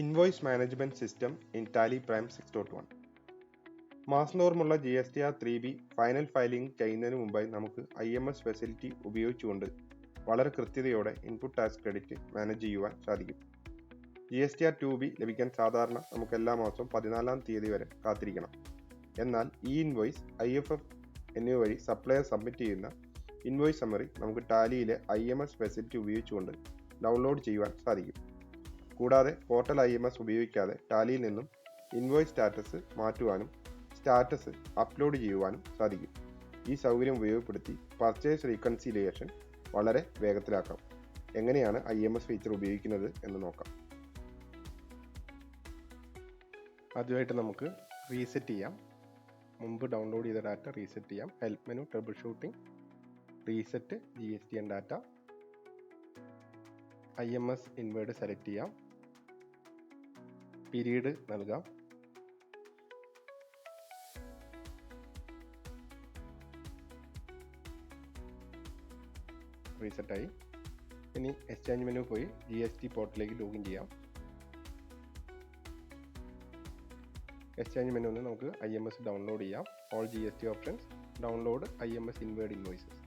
Invoice management system in Tally prime six dot one. Mass നോർമുള്ള G S T R three B final filing ചെയ്യുന്നതിന് മുമ്പായി നമുക്ക് I M S facility ഉപയോഗിച്ചുകൊണ്ട് വളരെ കൃത്യതയോടെ input tax credit manage ചെയ്യുവാൻ സാധിക്കും. G S T R two B ലഭിക്കാൻ സാധാരണ നമുക്ക് എല്ലാ മാസവും പതിനാലാം തീയതി വരെ കാത്തിരിക്കണം. എന്നാൽ ഈ ഇൻവോയ്സ് ഐ എഫ് എഫ് എന്നിവ വഴി സപ്ലയർ സബ്മിറ്റ് ചെയ്യുന്ന ഇൻവോയ്സ് സമ്മറി നമുക്ക് ടാലിയിലെ ഐ എം എസ് ഫെസിലിറ്റി ഉപയോഗിച്ചുകൊണ്ട് ഡൗൺലോഡ് ചെയ്യുവാൻ സാധിക്കും. കൂടാതെ പോർട്ടൽ ഐ എം എസ് ഉപയോഗിക്കാതെ ടാലിയിൽ നിന്നും ഇൻവോയ്സ് സ്റ്റാറ്റസ് മാറ്റുവാനും സ്റ്റാറ്റസ് അപ്ലോഡ് ചെയ്യുവാനും സാധിക്കും. ഈ സൗകര്യം ഉപയോഗപ്പെടുത്തി പർച്ചേസ് റീകൺസിലിയേഷൻ വളരെ വേഗത്തിലാക്കാം. എങ്ങനെയാണ് ഐ എം എസ് ഫീച്ചർ ഉപയോഗിക്കുന്നത് എന്ന് നോക്കാം. ആദ്യമായിട്ട് നമുക്ക് റീസെറ്റ് ചെയ്യാം. മുമ്പ് ഡൗൺലോഡ് ചെയ്ത ഡാറ്റ റീസെറ്റ് ചെയ്യാം. Help menu troubleshooting reset G S T N data I M S inward select ചെയ്യാം. പീരീഡ് നൽകാം. റീസെറ്റായി. ഇനി എക്സ്ചേഞ്ച് മെനു പോയി ജി എസ് ടി പോർട്ടലിലേക്ക് ലോഗിൻ ചെയ്യാം. എക്സ്ചേഞ്ച് മെനുവിൽ നമുക്ക് ഐ എം എസ് ഡൗൺലോഡ് ചെയ്യാം. All G S T options download I M S inward invoices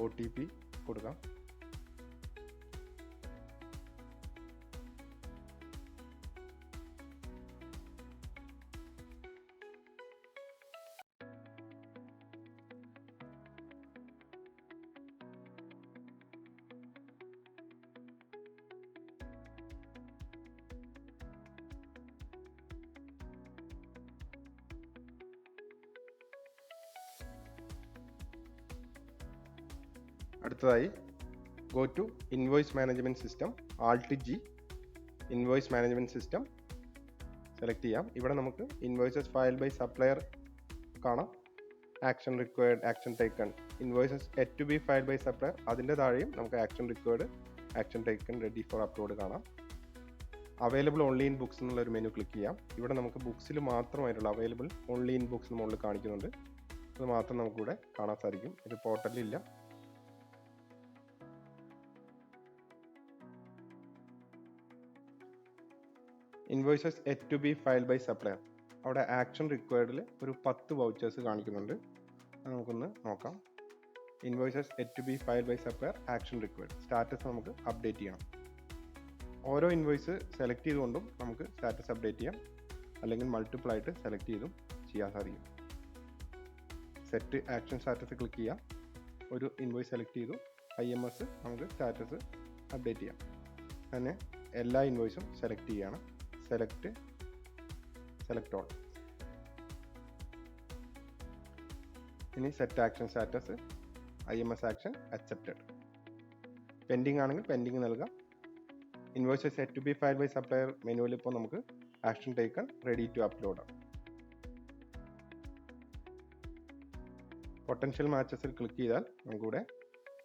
O T P കൊടുക്കാം. അടുത്തതായി go to invoice management system alt G invoice management system select ചെയ്യാം. ഇവിടെ നമുക്ക് invoices file by supplier കാണാം. Action required action taken invoices yet to be file by supplier അതിന്റെ താഴെയും നമുക്ക് action required action taken ready for upload കാണാം. Available online books എന്നുള്ള ഒരു മെനു ക്ലിക്ക് ചെയ്യാം. ഇവിടെ നമുക്ക് ബുക്സിൽ മാത്രമായിട്ടുള്ള അവൈലബിൾ ഓൺലി ഇൻ ബുക്സ് മുകളിൽ കാണിക്കുന്നുണ്ട്. അത് മാത്രം നമുക്കിവിടെ കാണാൻ സാധിക്കും. ഇത് പോർട്ടലിലില്ല invoices yet to be file by supplier അവിടെ ആക്ഷൻ റിക്വയർഡിൽ ഒരു പത്ത് വൗച്ചേഴ്സ് കാണിക്കുന്നുണ്ട്. നമുക്കൊന്ന് നോക്കാം. Invoices yet to be file by supplier action required status നമുക്ക് അപ്ഡേറ്റ് ചെയ്യണം. ഓരോ ഇൻവോയ്സ് സെലക്ട് ചെയ്തുകൊണ്ടും നമുക്ക് സ്റ്റാറ്റസ് അപ്ഡേറ്റ് ചെയ്യാം. അല്ലെങ്കിൽ മൾട്ടിപ്പിൾ ആയിട്ട് സെലക്ട് ചെയ്തും ചെയ്യാൻ സാധിക്കും. സെറ്റ് ആക്ഷൻ സ്റ്റാറ്റസ് ക്ലിക്ക് ചെയ്യാം. ഒരു ഇൻവോയ്സ് സെലക്ട് ചെയ്തു. ഐ എം എസ് നമുക്ക് സ്റ്റാറ്റസ് അപ്ഡേറ്റ് ചെയ്യാം. അങ്ങനെ എല്ലാ ഇൻവോയ്സും സെലക്ട് ചെയ്യണം. സെലക്ട് സെലക്ട് ഓൾ ഇനി set action status I M S action accepted pending ആണെങ്കിൽ പെൻഡിങ് നൽകാം. Invoice set to be file by supplier മെനുവിൽ ഇപ്പോൾ നമുക്ക് action taken ready to upload potential മാച്ചസിൽ click ചെയ്താൽ നമുക്കിവിടെ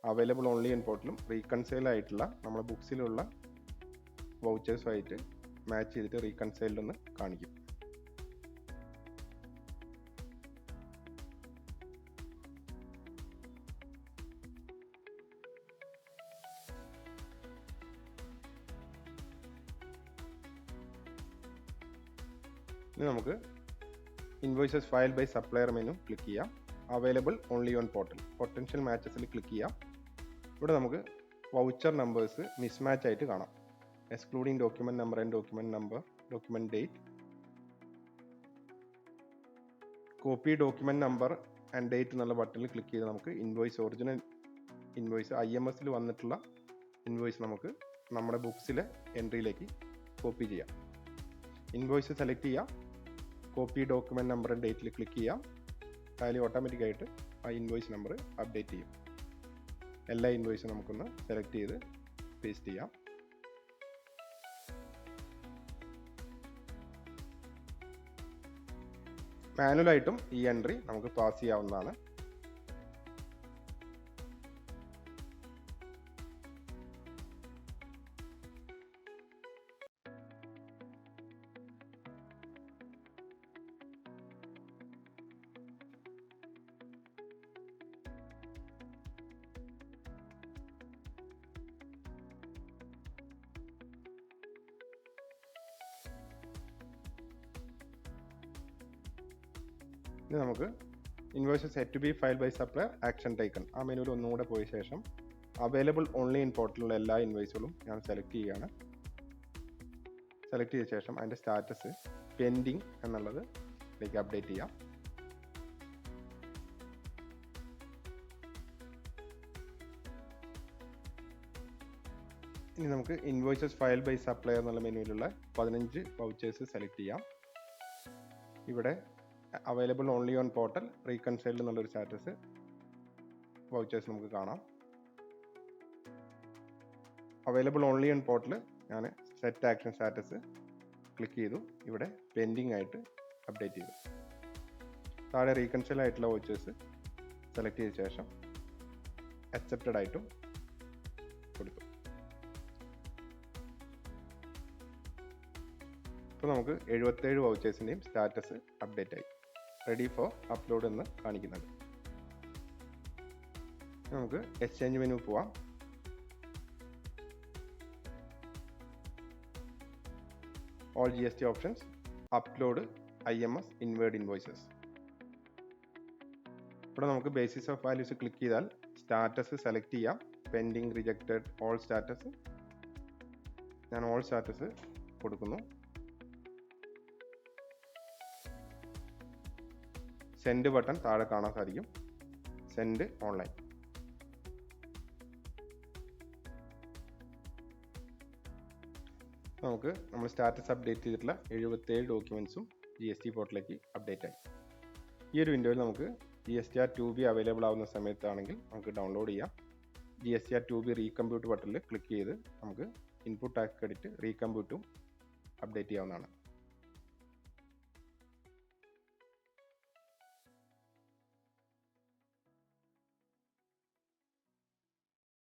അവൈലബിൾ ഓൺലി ഇൻ പോർട്ടലും റീകൺസൈൽ ആയിട്ടുള്ള നമ്മുടെ ബുക്സിലുള്ള വൗച്ചേഴ്സുമായിട്ട് മാച്ച് ചെയ്തിട്ട് റീകൺസൈൽഡ് ഒന്ന് കാണിക്കും. ഇനി നമുക്ക് invoices file by supplier menu click ചെയ്യാം. Available only on portal potential മാച്ചസിൽ click ചെയ്യാം. ഇവിടെ നമുക്ക് വൗച്ചർ നമ്പേഴ്സ് മിസ്മാച്ച് ആയിട്ട് കാണാം. Excluding document number and document number, document date. Copy document number and date എന്നുള്ള ബട്ടണിൽ ക്ലിക്ക് ചെയ്ത് നമുക്ക് invoice original invoice I M എസിൽ വന്നിട്ടുള്ള ഇൻവോയ്സ് നമുക്ക് നമ്മുടെ ബുക്സിലെ എൻട്രിയിലേക്ക് കോപ്പി ചെയ്യാം. ഇൻവോയ്സ് സെലക്ട് ചെയ്യാം. കോപ്പി ഡോക്യുമെന്റ് നമ്പർ ആൻഡ് ഡേറ്റിൽ ക്ലിക്ക് ചെയ്യാം. അതിൽ ഓട്ടോമാറ്റിക്കായിട്ട് ആ ഇൻവോയ്സ് നമ്പർ അപ്ഡേറ്റ് ചെയ്യും. എല്ലാ ഇൻവോയ്സും നമുക്കൊന്ന് സെലക്ട് ചെയ്ത് പേസ്റ്റ് ചെയ്യാം. മാനുവലായിട്ടും ഈ എൻട്രി നമുക്ക് പാസ് ചെയ്യാവുന്നതാണ്. ഇനി നമുക്ക് invoice set to be file by supplier action taken ആ മെനുവിൽ ഒന്നുകൂടെ പോയ ശേഷം അവൈലബിൾ ഓൺലി ഇൻ പോർട്ടലിലുള്ള എല്ലാ ഇൻവോയ്സുകളും ഞാൻ സെലക്ട് ചെയ്യുകയാണ്. സെലക്ട് ചെയ്ത ശേഷം അതിന്റെ സ്റ്റാറ്റസ് പെൻഡിങ് എന്നുള്ളത് ഇതിലേക്ക് അപ്ഡേറ്റ് ചെയ്യാം. ഇനി നമുക്ക് ഇൻവോയ്സസ് ഫയൽ ബൈ സപ്ലയർ എന്നുള്ള മെനുവിലുള്ള പതിനഞ്ച് വൗച്ചേഴ്സ് സെലക്ട് ചെയ്യാം. ഇവിടെ available only on portal reconciled എന്നുള്ളൊരു സ്റ്റാറ്റസ് വൗച്ചേഴ്സ് നമുക്ക് കാണാം. അവൈലബിൾ ഓൺലി ഓൺ പോർട്ടൽ ഞാൻ സെറ്റ് ആക്ഷൻ സ്റ്റാറ്റസ് ക്ലിക്ക് ചെയ്തു. ഇവിടെ പെൻഡിങ് ആയിട്ട് അപ്ഡേറ്റ് ചെയ്തു. താഴെ റീകൺസൈൽ ആയിട്ടുള്ള വൗച്ചേഴ്സ് സെലക്ട് ചെയ്ത ശേഷം അക്സെപ്റ്റഡ് ആയിട്ടും ഇപ്പോൾ നമുക്ക് എഴുപത്തേഴ് വൗച്ചേഴ്സിന്റെയും സ്റ്റാറ്റസ് അപ്ഡേറ്റ് ആയി. റെഡി ഫോർ അപ്ലോഡ് എന്ന് കാണിക്കുന്നുണ്ട്. നമുക്ക് എക്സ്ചേഞ്ച് മെനു പോവാം. All G S T options upload I M S inward invoices ഇവിടെ നമുക്ക് ബേസിസ് ഓഫ് വാല്യൂസ് ക്ലിക്ക് ചെയ്താൽ സ്റ്റാറ്റസ് സെലക്ട് ചെയ്യാം. പെൻഡിങ് റിജക്റ്റഡ് ഓൾ സ്റ്റാറ്റസ് ഞാൻ ഓൾ സ്റ്റാറ്റസ് കൊടുക്കുന്നു. സെൻഡ് ബട്ടൺ താഴെ കാണാൻ സാധിക്കും. സെൻഡ് ഓൺലൈൻ നമുക്ക് നമ്മൾ സ്റ്റാറ്റസ് അപ്ഡേറ്റ് ചെയ്തിട്ടുള്ള എഴുപത്തേഴ് ഡോക്യുമെൻസും ജി എസ് ടി പോർട്ടലിലേക്ക് അപ്ഡേറ്റ് ആയി. ഈ ഒരു വിൻഡോയിൽ നമുക്ക് G S T R two B available ആവുന്ന സമയത്താണെങ്കിൽ നമുക്ക് ഡൗൺലോഡ് ചെയ്യാം. G S T R two B recompute ബട്ടണിൽ ക്ലിക്ക് ചെയ്ത് നമുക്ക് ഇൻപുട്ട് ടാക്സ് ക്രെഡിറ്റ് റീകമ്പ്യൂട്ടും അപ്ഡേറ്റ് ചെയ്യാവുന്നതാണ്.